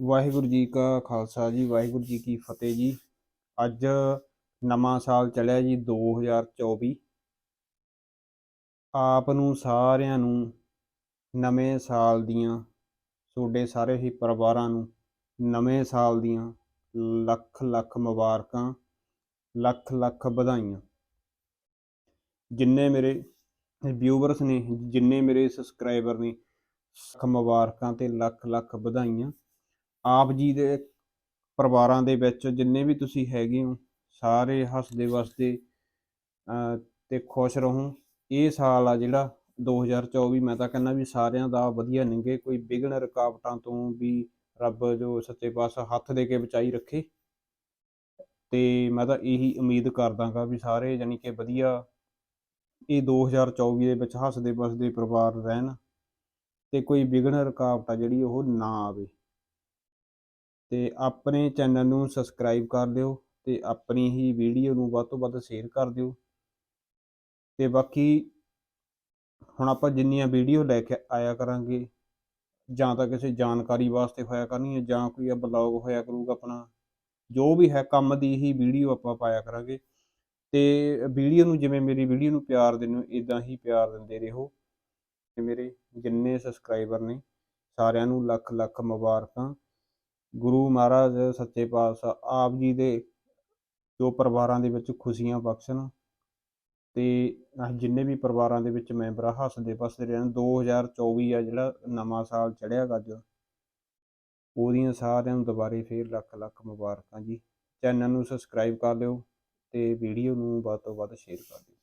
ਵਾਹਿਗੁਰੂ ਜੀ ਕਾ ਖਾਲਸਾ ਜੀ, ਵਾਹਿਗੁਰੂ ਜੀ ਕੀ ਫਤਿਹ ਜੀ। ਅੱਜ ਨਵਾਂ ਸਾਲ ਚੱਲਿਆ ਜੀ 2024 ਆਪ ਨੂੰ ਸਾਰਿਆਂ ਨੂੰ ਨਵੇਂ ਸਾਲ ਦੀਆਂ, ਤੁਹਾਡੇ ਸਾਰੇ ਹੀ ਪਰਿਵਾਰਾਂ ਨੂੰ ਨਵੇਂ ਸਾਲ ਦੀਆਂ ਲੱਖ ਲੱਖ ਮੁਬਾਰਕਾਂ, ਲੱਖ ਲੱਖ ਵਧਾਈਆਂ। ਜਿੰਨੇ ਮੇਰੇ ਵਿਊਵਰਸ ਨੇ, ਜਿੰਨੇ ਮੇਰੇ ਸਬਸਕ੍ਰਾਈਬਰ ਨੇ, ਲੱਖ ਮੁਬਾਰਕਾਂ ਤੇ ਲੱਖ ਲੱਖ ਵਧਾਈਆਂ। ਆਪ ਜੀ ਦੇ ਪਰਿਵਾਰਾਂ ਦੇ ਵਿੱਚ ਜਿੰਨੇ ਵੀ ਤੁਸੀਂ ਹੈਗੇ ਹੋ, ਸਾਰੇ ਹੱਸਦੇ ਵਸਦੇ ਤੇ ਖੁਸ਼ ਰਹੋ। ਇਹ ਸਾਲ ਆ ਜਿਹੜਾ 2024 ਮੈਂ ਤਾਂ ਕਹਿੰਦਾ ਵੀ ਸਾਰਿਆਂ ਦਾ ਵਧੀਆ ਲੰਘੇ ਕੋਈ ਵਿਘਨ ਰੁਕਾਵਟਾਂ ਤੋਂ ਵੀ ਰੱਬ ਜੋ ਸੱਚੇ ਪਾਸ ਹੱਥ ਦੇ ਕੇ ਬਚਾਈ ਰੱਖੇ। ਤੇ ਮੈਂ ਤਾਂ ਇਹੀ ਉਮੀਦ ਕਰਦਾਗਾ ਵੀ ਸਾਰੇ ਜਾਨੀ ਕਿ ਵਧੀਆ ਇਹ 2024 ਦੇ ਵਿੱਚ ਹੱਸਦੇ ਵਸਦੇ ਪਰਿਵਾਰ ਰਹਿਣ ਤੇ ਕੋਈ ਵਿਘਨ ਰੁਕਾਵਟ ਆ ਜਿਹੜੀ ਉਹ ਨਾ ਆਵੇ। ਤੇ ਆਪਣੇ ਚੈਨਲ ਨੂੰ ਸਬਸਕ੍ਰਾਈਬ ਕਰ ਲਿਓ ਤੇ ਆਪਣੀ ਹੀ ਵੀਡੀਓ ਨੂੰ ਵੱਧ ਤੋਂ ਵੱਧ ਸ਼ੇਅਰ ਕਰ ਦਿਓ। ਤੇ ਬਾਕੀ ਹੁਣ ਆਪਾਂ ਜਿੰਨੀਆਂ ਵੀਡੀਓ ਲੈ ਕੇ ਆਇਆ ਕਰਾਂਗੇ, ਜਾਂ ਤਾਂ ਕਿਸੇ ਜਾਣਕਾਰੀ ਵਾਸਤੇ ਹੋਇਆ ਕਰਨੀ ਜਾਂ ਕੋਈ ਬਲੌਗ ਹੋਇਆ ਕਰੂਗਾ ਆਪਣਾ, ਜੋ ਵੀ ਹੈ ਕੰਮ ਦੀ ਹੀ ਵੀਡੀਓ ਆਪਾਂ ਪਾਇਆ ਕਰਾਂਗੇ। ਤੇ ਵੀਡੀਓ ਨੂੰ ਜਿਵੇਂ ਮੇਰੀ ਵੀਡੀਓ ਨੂੰ ਪਿਆਰ ਦਿੰਦੇ ਹੋ ਇਦਾਂ ਹੀ ਪਿਆਰ ਦਿੰਦੇ ਰਹੋ। ਤੇ ਮੇਰੇ ਜਿੰਨੇ ਸਬਸਕ੍ਰਾਈਬਰ ਨੇ, ਸਾਰਿਆਂ ਨੂੰ ਲੱਖ ਲੱਖ ਮੁਬਾਰਕਾਂ। ਗੁਰੂ ਮਹਾਰਾਜ ਸੱਚੇ ਪਾਤਸ਼ਾਹ ਆਪ ਜੀ ਦੇ ਜੋ ਪਰਿਵਾਰਾਂ ਦੇ ਵਿੱਚ ਖੁਸ਼ੀਆਂ ਬਖਸ਼ਣ ਤੇ ਆਹ ਜਿੰਨੇ ਵੀ ਪਰਿਵਾਰਾਂ ਦੇ ਵਿੱਚ ਮੈਂਬਰ ਆ, ਹੱਸਦੇ ਵਸਦੇ ਰਹਿਣ। 2024 ਆ ਜਿਹੜਾ ਨਵਾਂ ਸਾਲ ਚੜਿਆ ਅੱਜ। ਉਹਦੀਆਂ ਸਾਰਿਆਂ ਨੂੰ ਦੁਬਾਰੇ ਫੇਰ ਲੱਖ ਲੱਖ ਮੁਬਾਰਕਾਂ ਜੀ। ਚੈਨਲ ਨੂੰ ਸਬਸਕ੍ਰਾਈਬ ਕਰ ਲਿਓ ਤੇ ਵੀਡੀਓ ਨੂੰ ਵੱਧ ਤੋਂ ਵੱਧ ਸ਼ੇਅਰ ਕਰ ਦਿਓ।